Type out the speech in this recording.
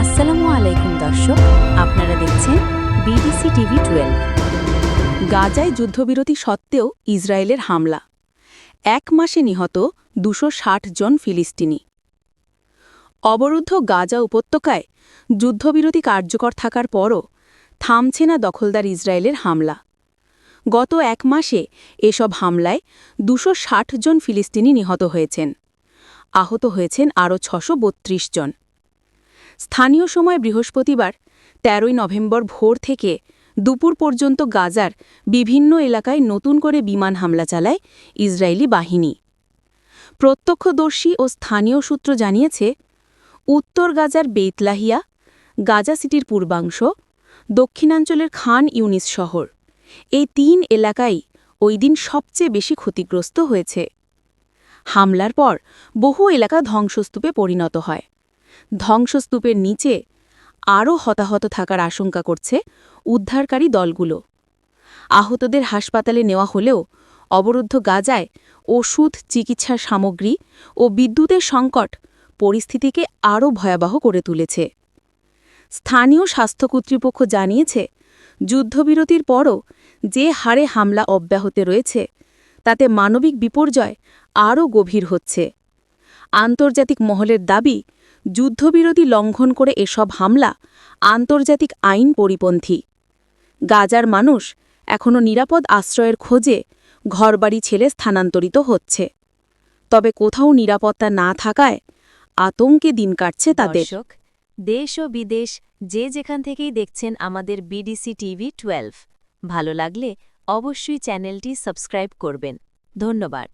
আসসালামু আলাইকুম, দর্শক। আপনারা দেখছেন বিডিসি টিভি টুয়েলভ গাজায় যুদ্ধবিরতি সত্ত্বেও ইসরায়েলের হামলা। এক মাসে নিহত দুশো জন ফিলিস্তিনি। অবরুদ্ধ গাজা উপত্যকায় যুদ্ধবিরতি কার্যকর থাকার পরও থামছে না দখলদার ইসরায়েলের হামলা। গত এক মাসে এসব হামলায় দুশো জন ফিলিস্তিনি নিহত হয়েছেন। আহত হয়েছেন আরও ছশো জন। স্থানীয় সময় বৃহস্পতিবার, তেরোই নভেম্বর ভোর থেকে দুপুর পর্যন্ত গাজার বিভিন্ন এলাকায় নতুন করে বিমান হামলা চালায় ইসরায়েলি বাহিনী। প্রত্যক্ষদর্শী ও স্থানীয় সূত্র জানিয়েছে, উত্তর গাজার বেতলাহিয়া গাজা সিটির পূর্বাংশ, দক্ষিণাঞ্চলের খান ইউনিস শহর, এই তিন এলাকাই ওই দিন সবচেয়ে বেশি ক্ষতিগ্রস্ত হয়েছে। হামলার পর বহু এলাকা ধ্বংসস্তূপে পরিণত হয়। ধ্বংসস্তূপের নিচে আরও হতাহত থাকার আশঙ্কা করছে উদ্ধারকারী দলগুলো। আহতদের হাসপাতালে নেওয়া হলেও অবরুদ্ধ গাজায় ওষুধ, চিকিৎসা সামগ্রী ও বিদ্যুতের সংকট পরিস্থিতিকে আরও ভয়াবহ করে তুলেছে। স্থানীয় স্বাস্থ্য কর্তৃপক্ষ জানিয়েছে, যুদ্ধবিরতির পরও যে হারে হামলা অব্যাহত রয়েছে, তাতে মানবিক বিপর্যয় আরও গভীর হচ্ছে। আন্তর্জাতিক মহলের দাবি যুদ্ধবিরতি লঙ্ঘন করে এসব হামলা আন্তর্জাতিক আইন পরিপন্থী। গাজার মানুষ এখনও নিরাপদ আশ্রয়ের খোঁজে ঘরবাড়ি ছেড়ে স্থানান্তরিত হচ্ছে। তবে কোথাও নিরাপত্তা না থাকায় আতঙ্কে দিন কাটছে তাদের। দেশ ও বিদেশ যে যেখান থেকেই দেখছেন আমাদের বিডিসি টিভি টুয়েলভ ভালো লাগলে অবশ্যই চ্যানেলটি সাবস্ক্রাইব করবেন। ধন্যবাদ।